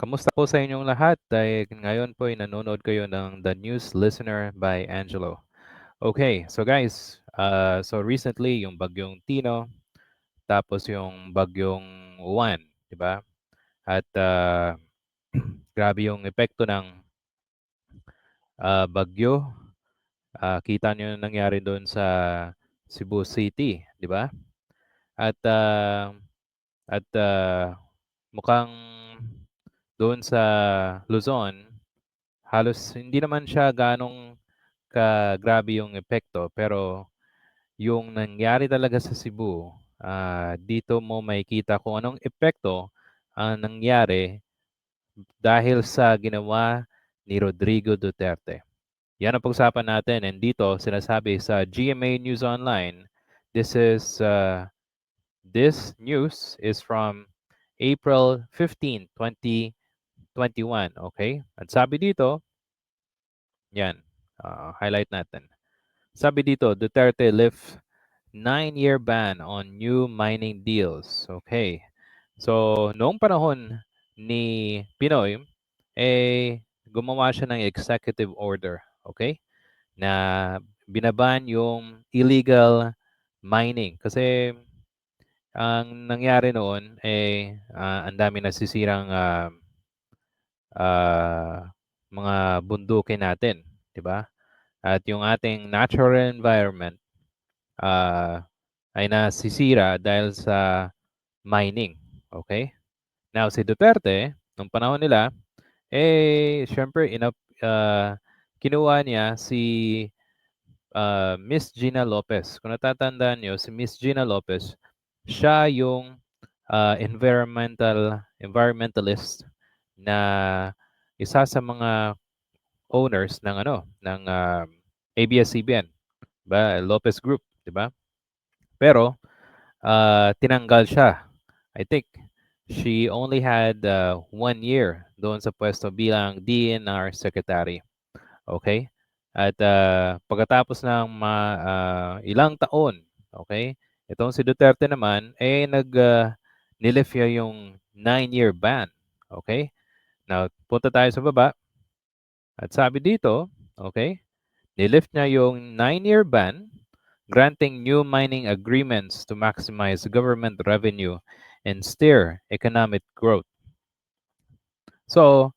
Kamusta po sa inyong lahat? Dahil ngayon po ay nanonood kayo ng The News Listener by Angelo. Okay, so guys, uh, so recently yung bagyong Tino, tapos yung bagyong Juan, di ba? At uh, grabe yung epekto ng uh, bagyo. Uh, kita nyo yung nangyari doon sa Cebu City, di ba? At uh, at uh, mukhang doon sa Luzon, halos hindi naman siya ganong ka-grabe yung epekto pero yung nangyari talaga sa Cebu, uh, dito mo makikita kung anong epekto ang nangyari dahil sa ginawa ni Rodrigo Duterte. Yan ang pag-usapan natin and dito sinasabi sa GMA News Online, this is uh, this news is from April 15, 20 21, okay? At sabi dito, yan, uh, highlight natin. Sabi dito, Duterte lift nine-year ban on new mining deals. Okay. So, noong panahon ni Pinoy, eh, gumawa siya ng executive order. Okay? Na binaban yung illegal mining. Kasi, ang nangyari noon, eh, uh, ang dami nasisirang uh, uh, mga bundukin natin, di ba? At yung ating natural environment uh, ay nasisira dahil sa mining. Okay? Now, si Duterte, nung panahon nila, eh, syempre, inap, uh, kinuha niya si uh, Miss Gina Lopez. Kung natatandaan nyo, si Miss Gina Lopez, siya yung uh, environmental environmentalist na isa sa mga owners ng ano ng uh, ABS-CBN, ba Lopez Group, 'di ba? Pero uh, tinanggal siya. I think she only had uh, one year doon sa pwesto bilang DNR secretary. Okay? At uh, pagkatapos ng ma, uh, ilang taon, okay? Itong si Duterte naman eh nag uh, nilift yung nine-year ban. Okay? Now, punta tayo sa baba. At sabi dito, okay, nilift niya yung 9-year ban granting new mining agreements to maximize government revenue and steer economic growth. So,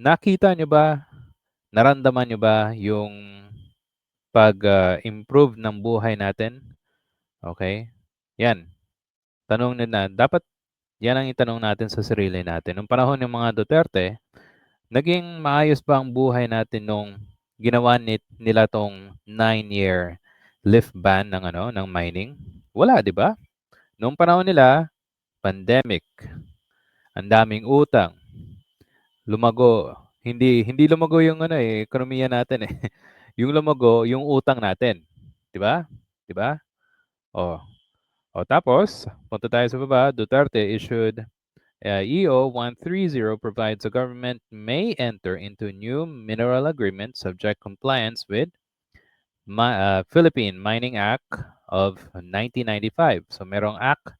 nakita nyo ba, naramdaman nyo ba yung pag-improve uh, ng buhay natin? Okay? Yan. Tanong nila, dapat yan ang itanong natin sa sarili natin. Nung panahon ng mga Duterte, naging maayos ba ang buhay natin nung ginawa nit, nila tong 9-year lift ban ng ano ng mining? Wala, 'di ba? Nung panahon nila, pandemic. Ang daming utang. Lumago. Hindi hindi lumago yung ano eh, ekonomiya natin eh. yung lumago yung utang natin. 'Di ba? 'Di ba? Oh, o tapos, punta tayo sa baba, Duterte issued uh, EO 130 provides the government may enter into new mineral agreement subject compliance with Ma uh, Philippine Mining Act of 1995. So merong act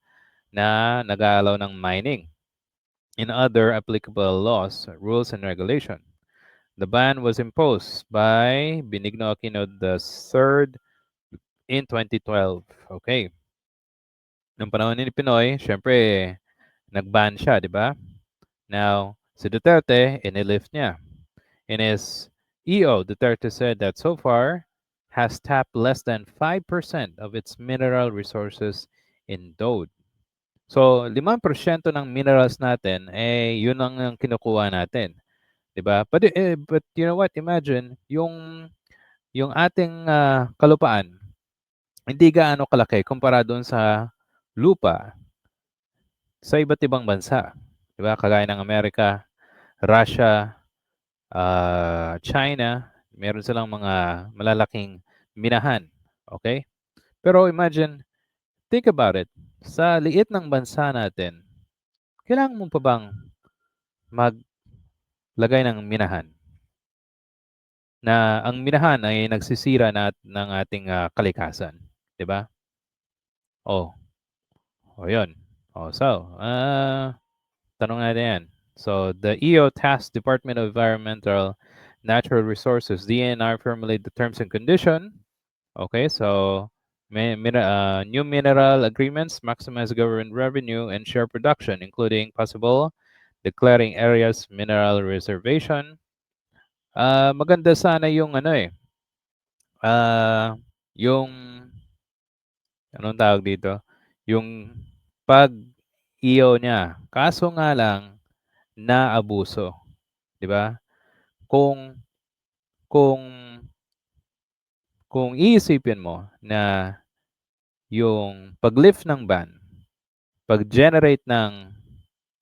na nag-aalaw ng mining in other applicable laws, rules, and regulation. The ban was imposed by Benigno Aquino III in 2012. Okay. Nung panahon ni Pinoy, syempre, nag-ban siya, di ba? Now, si Duterte, inilift niya. In his EO, Duterte said that so far has tapped less than 5% of its mineral resources in DOD. So, 5% ng minerals natin, eh, yun ang, ang kinukuha natin. 'di ba? But, eh, but you know what? Imagine, yung, yung ating uh, kalupaan, hindi gaano kalaki kumpara doon sa lupa sa iba't ibang bansa. Di ba? Kagaya ng Amerika, Russia, uh, China, meron silang mga malalaking minahan. Okay? Pero imagine, think about it. Sa liit ng bansa natin, kailangan mo pa bang maglagay ng minahan? Na ang minahan ay nagsisira na ng ating uh, kalikasan. ba? Oh, o, yun. O, so, ah, tanong natin yan. So the EO Task Department of Environmental Natural Resources, DNR, formulate the terms and condition. Okay, so uh, new mineral agreements maximize government revenue and share production, including possible declaring areas mineral reservation. Ah, maganda sana yung ano eh. Ah, yung anong tawag dito? Yung pag-EO niya. Kaso nga lang, naabuso. Di ba? Kung, kung, kung iisipin mo na yung pag-lift ng ban, pag-generate ng,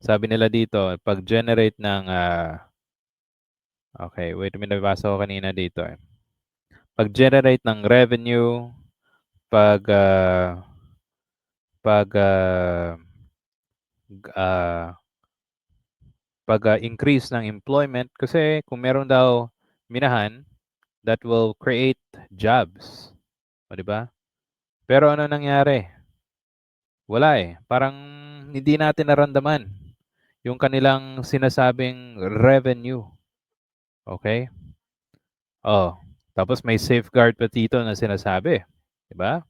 sabi nila dito, pag-generate ng, ah, okay, wait, may nabasa ko kanina dito eh. Pag-generate ng revenue, pag, ah, pag, ah, ah, pag ah, increase ng employment kasi kung meron daw minahan that will create jobs. O di ba? Pero ano nangyari? Wala eh. Parang hindi natin naramdaman yung kanilang sinasabing revenue. Okay? Oh, tapos may safeguard pa dito na sinasabi, 'di ba?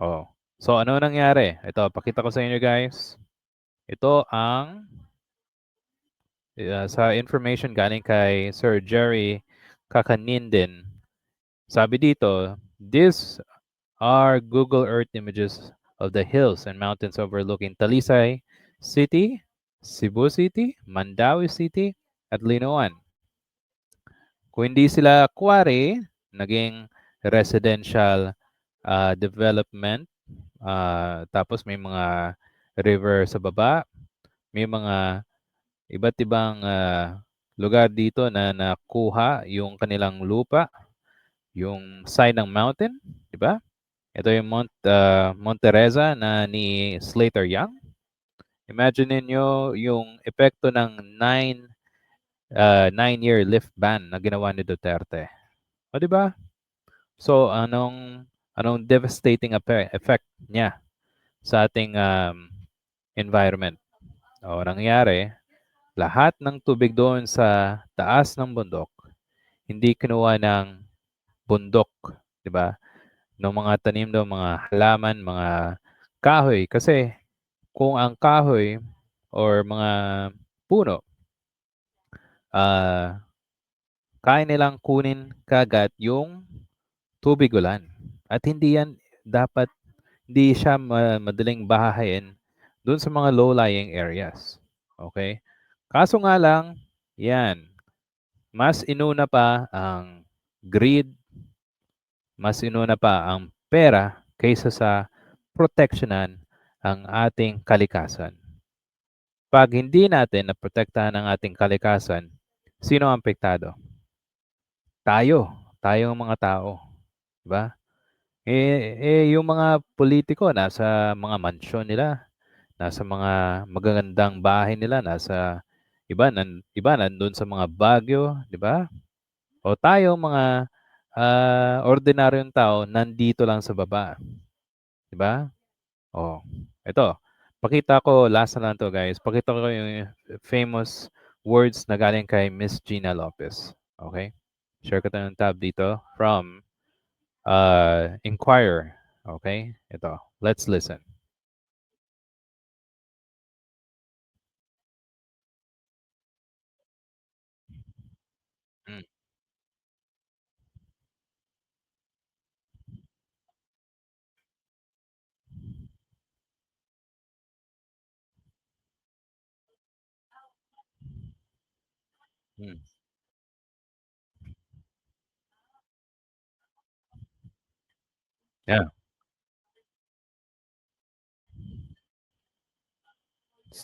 Oh. So ano nangyari? Ito, pakita ko sa inyo guys. Ito ang uh, sa information galing kay Sir Jerry Kakaninden. Sabi dito, these are Google Earth images of the hills and mountains overlooking Talisay City, Cebu City, Mandawi City, at Linoan. Kung hindi sila quarry, naging residential uh, development, uh, tapos may mga river sa baba, may mga iba't ibang uh, lugar dito na nakuha yung kanilang lupa, yung side ng mountain, di ba? Ito yung Mount, uh, Mount Teresa na ni Slater Young. Imagine niyo yung epekto ng nine, uh, nine-year lift ban na ginawa ni Duterte. O, di ba? So, anong, anong devastating effect niya sa ating um, environment? O, nangyari, lahat ng tubig doon sa taas ng bundok, hindi kinuha ng bundok, di ba? ng mga tanim daw, mga halaman, mga kahoy. Kasi kung ang kahoy or mga puno, uh, kaya nilang kunin kagat yung tubig ulan. At hindi yan dapat, hindi siya madaling bahayin doon sa mga low-lying areas. Okay? Kaso nga lang, yan, mas inuna pa ang greed, mas inuna pa ang pera kaysa sa proteksyonan ang ating kalikasan. Pag hindi natin naprotektahan ang ating kalikasan, sino ang apektado? Tayo, tayong mga tao. Diba? Eh, eh, yung mga politiko nasa mga mansyon nila, nasa mga magagandang bahay nila, nasa iba, nan, iba nandun sa mga bagyo, di ba? O tayo mga uh, ordinaryong tao nandito lang sa baba. 'Di ba? Oh, ito. Pakita ko last na lang to, guys. Pakita ko yung famous words na galing kay Miss Gina Lopez. Okay? Share ko tayo ng tab dito from uh, inquire. Okay? Ito. Let's listen. Mm. Mm. Yeah.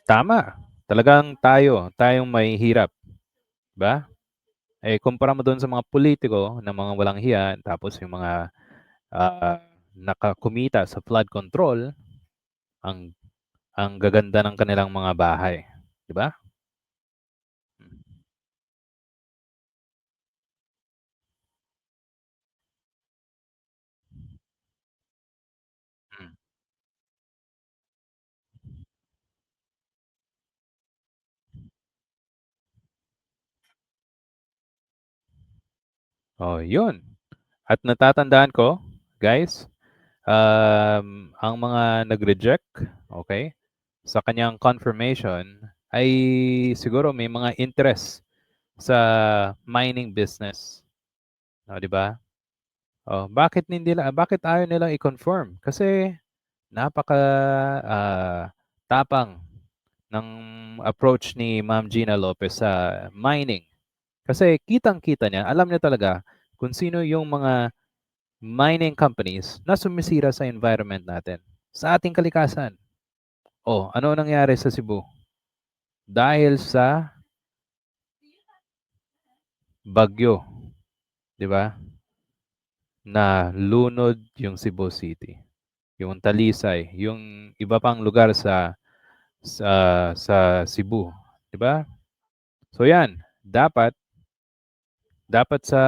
Tama. Talagang tayo, tayong may hirap. Diba? Eh, kumpara mo doon sa mga politiko na mga walang hiya, tapos yung mga uh, nakakumita sa flood control, ang ang gaganda ng kanilang mga bahay, 'di ba? Oh, yun. At natatandaan ko, guys, um, ang mga nag-reject, okay, sa kanyang confirmation ay siguro may mga interest sa mining business. Oh, 'di ba? Oh, bakit hindi nila bakit ayaw nilang i-confirm? Kasi napaka ah, tapang ng approach ni Ma'am Gina Lopez sa mining. Kasi kitang-kita niya, alam niya talaga kung sino yung mga mining companies na sumisira sa environment natin, sa ating kalikasan. Oh, ano nangyari sa Cebu? Dahil sa bagyo, 'di ba? Na lunod yung Cebu City, yung Talisay, yung iba pang lugar sa sa sa Cebu, 'di ba? So 'yan, dapat dapat sa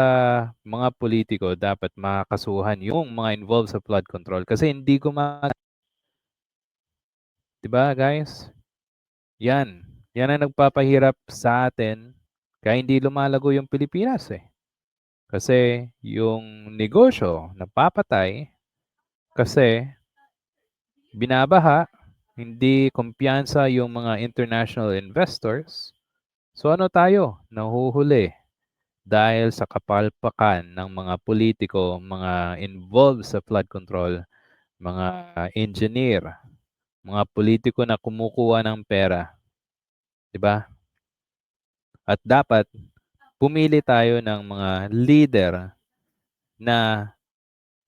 mga politiko dapat makasuhan yung mga involved sa flood control kasi hindi gumagana. 'Di ba, guys? Yan, yan ang nagpapahirap sa atin kaya hindi lumalago yung Pilipinas eh. Kasi yung negosyo napapatay kasi binabaha, hindi kumpiyansa yung mga international investors. So ano tayo? Nahuhuli dahil sa kapalpakan ng mga politiko, mga involved sa flood control, mga engineer, mga politiko na kumukuha ng pera. 'Di ba? At dapat pumili tayo ng mga leader na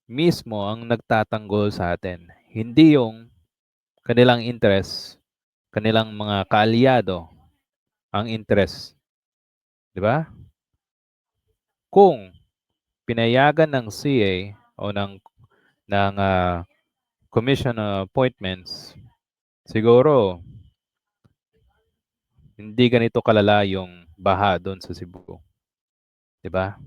mismo ang nagtatanggol sa atin, hindi yung kanilang interest, kanilang mga kaalyado ang interest. 'Di ba? Kung pinayagan ng CA o ng ng ah, commission appointments, siguro hindi ganito kalala yung baha doon sa Cebu. 'Di ba?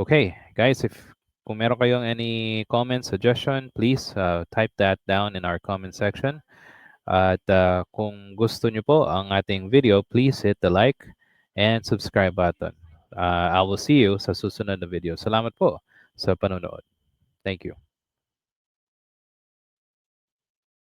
Okay, guys, if kung meron kayong any comment, suggestion, please uh, type that down in our comment section. At uh, kung gusto nyo po ang ating video, please hit the like and subscribe button. Uh, I will see you sa susunod na video. Salamat po sa panonood. Thank you.